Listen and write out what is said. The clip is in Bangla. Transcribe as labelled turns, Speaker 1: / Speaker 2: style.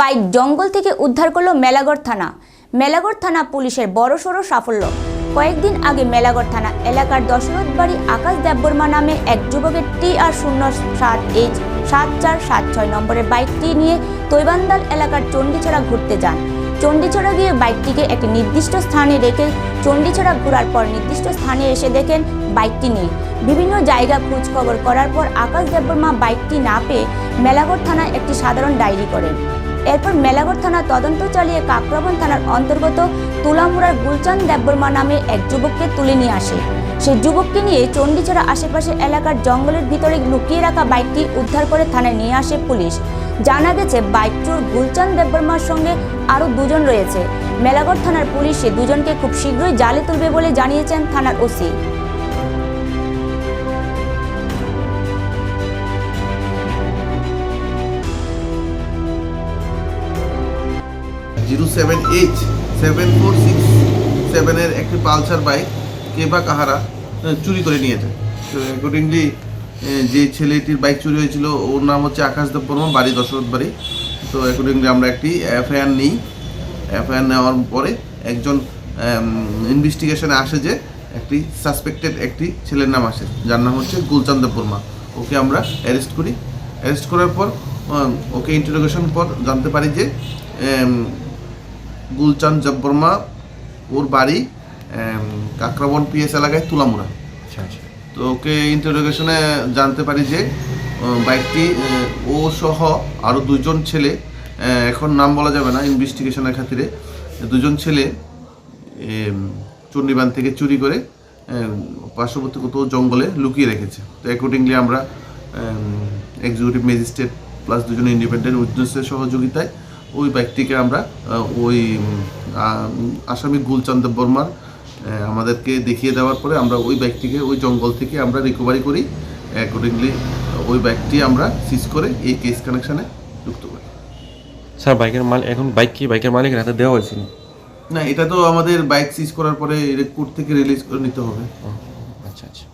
Speaker 1: বাইক জঙ্গল থেকে উদ্ধার করল মেলাগড় থানা। মেলাগড় থানা পুলিশের বড়সড় সাফল্য। কয়েকদিন আগে মেলাগড় থানা এলাকার দশরথ বাড়ি আকাশ দেববর্মা নামে এক যুবকের টি আর শূন্য সাত এইচ সাত চার সাত ছয় নম্বরের বাইকটি নিয়ে তৈবান্দাল এলাকার চণ্ডীছড়া ঘুরতে যান। চণ্ডীছড়া গিয়ে বাইকটিকে একটি নির্দিষ্ট স্থানে রেখে চণ্ডীছড়া ঘোরার পর নির্দিষ্ট স্থানে এসে দেখেন বাইকটি নেই। বিভিন্ন জায়গা খোঁজ খবর করার পর আকাশ দেববর্মা বাইকটি না পেয়ে মেলাগড় থানায় একটি সাধারণ ডায়েরি করেন। এরপর মেলাগড় থানা তদন্ত চালিয়ে কাকরাবন থানার অন্তর্গত তুলামুড়ার গুলচাঁদ দেববর্মা নামে এক যুবককে তুলে নিয়ে আসে। সেই যুবককে নিয়ে চণ্ডীছড়া আশেপাশের এলাকার জঙ্গলের ভিতরে লুকিয়ে রাখা বাইকটি উদ্ধার করে থানায় নিয়ে আসে পুলিশ। জানা গেছে বাইক চোর গুলচাঁদ দেববর্মার সঙ্গে আরও দুজন রয়েছে। মেলাগড় থানার পুলিশ দুজনকে খুব শীঘ্রই জালে তুলবে বলে জানিয়েছেন থানার OC.
Speaker 2: Zero seven H seven four six, সেভেনের একটি পালসার বাইক কে বা কাহারা চুরি করে নিয়ে যায় তো অ্যাকর্ডিংলি যে ছেলেটির বাইক চুরি হয়েছিল, ওর নাম হচ্ছে আকাশ দেব বর্মা, বাড়ি দশরথ বাড়ি। তো অ্যাকর্ডিংলি আমরা একটি এফআইআর নিই। এফআইআর নেওয়ার পরে একজন ইনভেস্টিগেশনে আসে যে একটি সাসপেক্টেড একটি ছেলের নাম আসে, যার নাম হচ্ছে গুলচান্দ বর্মা। ওকে আমরা অ্যারেস্ট করি। অ্যারেস্ট করার পর ওকে ইন্টারোগেশন পর জানতে পারি যে আম, গুলচাঁদ জব্বর্মা ওর বাড়ি কাকরাবন পিএস এলাকায় তুলামুড়া।
Speaker 3: আচ্ছা আচ্ছা।
Speaker 2: তো ওকে ইন্টারোগেশনে জানতে পারি যে বাইকটি ও সহ আরও দুজন ছেলে এখন নাম বলা যাবে না ইনভেস্টিগেশনের খাতিরে দুজন ছেলে চণ্ডীবান থেকে চুরি করে পার্শ্ববর্তী কোথাও জঙ্গলে লুকিয়ে রেখেছে। তো অ্যাকর্ডিংলি আমরা এক্সিকিউটিভ ম্যাজিস্ট্রেট প্লাস দুজন ইন্ডিপেন্ডেন্ট উইটনেসের সহযোগিতায় ওই ব্যক্তিকে আমরা ওই আসামি গুলচন্দ বর্মার আমাদেরকে দেখিয়ে দেওয়ার পরে আমরা ওই বাইকটিকে ওই জঙ্গল থেকে আমরা রিকভারি করি। অ্যাকর্ডিংলি ওই বাইকটি আমরা সিজ করে এই কেস কানেকশানে যুক্ত করি।
Speaker 3: স্যার বাইকের মাল এখন বাইক কি? বাইকের মালিকের হাতে দেওয়া হয়েছিল
Speaker 2: না এটা তো আমাদের বাইক সিজ করার পরে রেকর্ড থেকে রিলিজ করে নিতে হবে।
Speaker 3: আচ্ছা আচ্ছা।